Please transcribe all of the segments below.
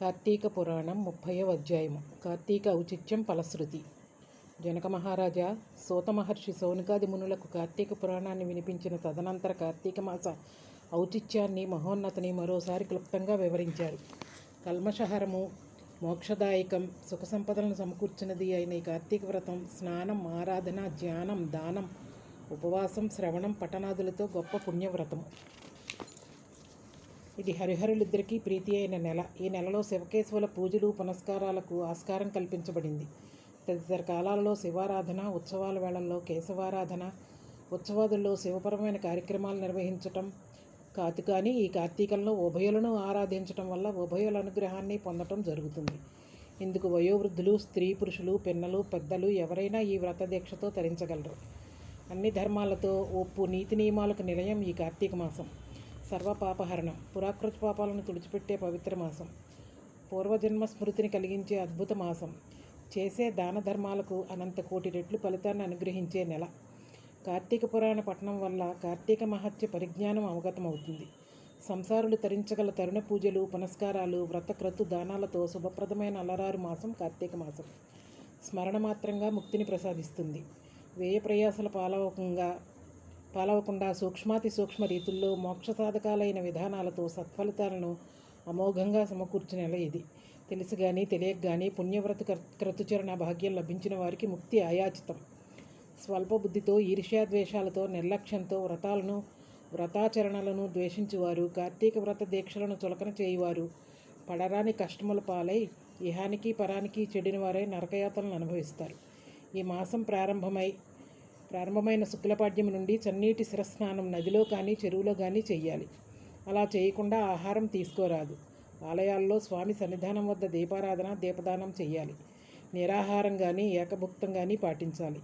కార్తీక పురాణం ముప్పయో అధ్యాయము. కార్తీక ఔచిత్యం ఫలశ్రుతి. జనక మహారాజా సూత మహర్షి సౌనికాది మునులకు కార్తీక పురాణాన్ని వినిపించిన తదనంతర కార్తీక మాస ఔచిత్యాన్ని మహోన్నతిని మరోసారి క్లుప్తంగా వివరించారు. కల్మషహరము మోక్షదాయకం సుఖ సంపదలను సమకూర్చినది అయిన ఈ కార్తీక వ్రతం స్నానం ఆరాధన ధ్యానం దానం ఉపవాసం శ్రవణం పఠనాదులతో గొప్ప పుణ్యవ్రతము. ఇది హరిహరులిద్దరికీ ప్రీతి అయిన నెల. ఈ నెలలో శివకేశవుల పూజలు పునస్కారాలకు ఆస్కారం కల్పించబడింది. తదితర కాలాలలో శివారాధన ఉత్సవాల వేళల్లో కేశవారాధన ఉత్సవాదుల్లో శివపరమైన కార్యక్రమాలు నిర్వహించటం కాదు కానీ ఈ కార్తీకంలో ఉభయులను ఆరాధించటం వల్ల ఉభయుల అనుగ్రహాన్ని పొందటం జరుగుతుంది. ఇందుకు వయోవృద్ధులు స్త్రీ పురుషులు పిన్నలు పెద్దలు ఎవరైనా ఈ వ్రత దీక్షతో తరించగలరు. అన్ని ధర్మాలతో ఒప్పు నీతి నియమాలకు నిలయం ఈ కార్తీక మాసం. సర్వపాపహరణం. పురాకృత పాపాలను తుడిచిపెట్టే పవిత్ర మాసం. పూర్వజన్మ స్మృతిని కలిగించే అద్భుత మాసం. చేసే దాన ధర్మాలకు అనంత కోటి రెట్లు ఫలితాన్ని అనుగ్రహించే నెల. కార్తీక పురాణ పఠనం వల్ల కార్తీక మహత్య పరిజ్ఞానం అవగతమవుతుంది. సంసారులు తరించగల తరుణ పూజలు పునస్కారాలు వ్రతక్రతు దానాలతో శుభప్రదమైన అలరారు మాసం కార్తీక మాసం. స్మరణ మాత్రంగా ముక్తిని ప్రసాదిస్తుంది. వ్యయ ప్రయాసల పాలవకంగా పాలవకుండా సూక్ష్మాతి సూక్ష్మ రీతుల్లో మోక్ష సాధకాలైన విధానాలతో సత్ఫలితాలను అమోఘంగా సమకూర్చిన ఇది. తెలిసి కానీ తెలియక కానీ పుణ్యవ్రత క్రతుచరణ భాగ్యం లభించిన వారికి ముక్తి ఆయాచితం. స్వల్ప బుద్ధితో ఈర్ష్యాద్వేషాలతో నిర్లక్ష్యంతో వ్రతాలను వ్రతాచరణలను ద్వేషించువారు కార్తీక వ్రత దీక్షలను చులకన చేయువారు పడరాని కష్టముల పాలై ఇహానికి పరానికి చెడిన వారై నరకయాతలను అనుభవిస్తారు. ఈ మాసం ప్రారంభమై ప్రారంభమైన శుక్లపాడ్యం నుండి చన్నీటి శిరస్నానం నదిలో కానీ చెరువులో కానీ చేయాలి అలా చేయకుండా ఆహారం తీసుకోరాదు. ఆలయాల్లో స్వామి సన్నిధానం వద్ద దీపారాధన దీపదానం చేయాలి నిరాహారం కానీ ఏకభుక్తం కానీ పాటించాలి.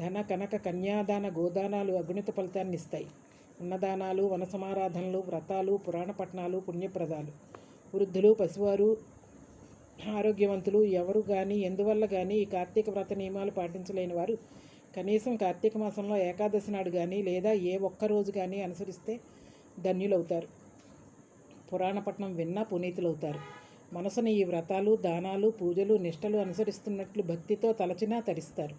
ధన కనక కన్యాదాన గోదానాలు అగుణిత ఫలితాన్ని ఇస్తాయి. అన్నదానాలు వనసమారాధనలు వ్రతాలు పురాణ పట్టణాలు పుణ్యప్రదాలు. వృద్ధులు పసివారు ఆరోగ్యవంతులు ఎవరు కానీ ఎందువల్ల కానీ ఈ కార్తీక వ్రత నియమాలు పాటించలేని వారు కనీసం కార్తీక మాసంలో ఏకాదశి నాడు కానీ లేదా ఏ ఒక్క రోజు కానీ అనుసరిస్తే ధన్యులవుతారు. పురాణపట్నం విన్నా పునీతులవుతారు. మనసుని ఈ వ్రతాలు దానాలు పూజలు నిష్టలు అనుసరిస్తున్నట్లు భక్తితో తలచినా తరిస్తారు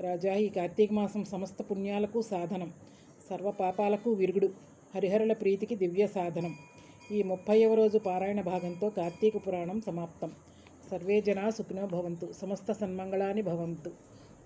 రాజా ఈ కార్తీక మాసం సమస్త పుణ్యాలకు సాధనం. సర్వ పాపాలకు విరుగుడు. హరిహరుల ప్రీతికి దివ్య సాధనం. ఈ ముప్పైవ రోజు పారాయణ భాగంతో కార్తీక పురాణం సమాప్తం. సర్వే జనా సుఖినో భవంతు. సమస్త సన్మంగళాని భవంతు.